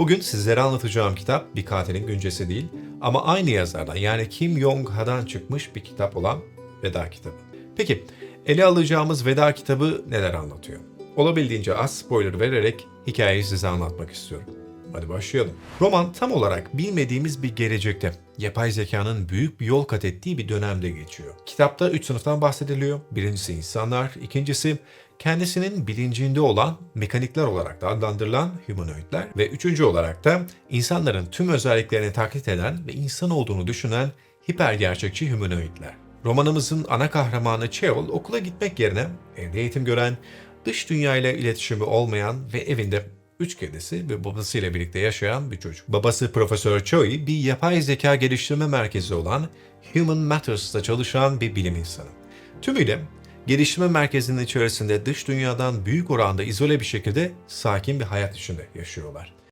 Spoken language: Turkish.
Bugün sizlere anlatacağım kitap bir katilin güncesi değil ama aynı yazardan yani Kim Jong-ha'dan çıkmış bir kitap olan Veda kitabı. Peki ele alacağımız Veda kitabı neler anlatıyor? Olabildiğince az spoiler vererek hikayeyi size anlatmak istiyorum. Hadi başlayalım. Roman tam olarak bilmediğimiz bir gelecekte yapay zekanın büyük bir yol kat ettiği bir dönemde geçiyor. Kitapta üç sınıftan bahsediliyor. Birincisi insanlar, ikincisi kendisinin bilincinde olan mekanikler olarak da adlandırılan humanoidler ve üçüncü olarak da insanların tüm özelliklerini taklit eden ve insan olduğunu düşünen hiper gerçekçi humanoidler. Romanımızın ana kahramanı Cheol okula gitmek yerine evde eğitim gören, dış dünya ile iletişimi olmayan ve evinde üç kedisi ve babasıyla birlikte yaşayan bir çocuk. Babası Profesör Choi bir yapay zeka geliştirme merkezi olan Human Matters'ta çalışan bir bilim insanı. Tümüyle geliştirme merkezinin içerisinde dış dünyadan büyük oranda izole bir şekilde sakin bir hayat içinde yaşıyorlar.